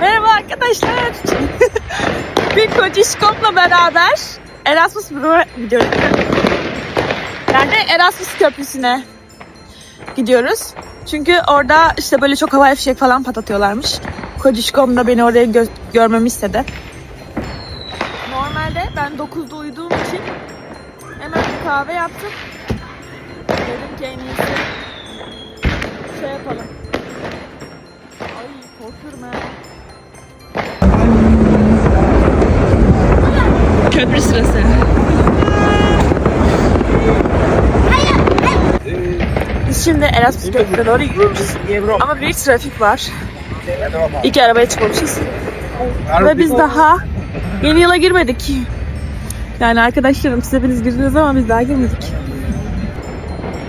Merhaba arkadaşlar. bir Kocişkom'la beraber Erasmus gidiyoruz. Yani Erasmus Köprüsü'ne gidiyoruz. Çünkü orada işte böyle çok havai fişek falan patlatıyorlarmış. Kocişkom da beni oraya gö- görmemi istedi. Normalde ben 9'da uyuduğum için hemen bir kahve yaptım. Dedim ki en iyisi şey yapalım. Ay korkuyorum ha. Köprü sırası. Biz şimdi Erasmus Köprü'ne doğru gidiyoruz. Ama bir trafik var. İki arabaya çıkmamışız. Ve biz daha yeni yıla girmedik. Yani arkadaşlarım siz hepiniz girdiniz ama biz daha girmedik.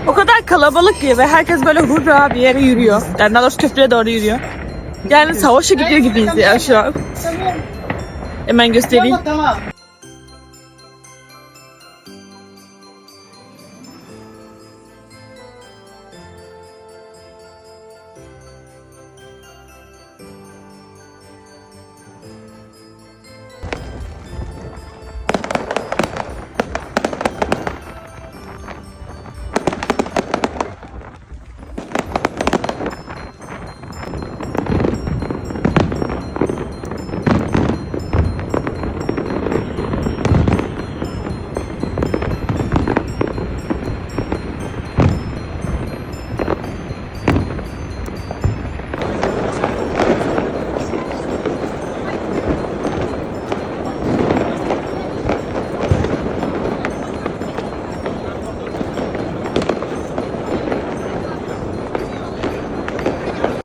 O kadar kalabalık ki ve herkes böyle hurra bir yere yürüyor. Yani daha doğrusu köprüye doğru yürüyor. Yani savaşa gidiyor gibiyiz ya şu an. Hemen göstereyim.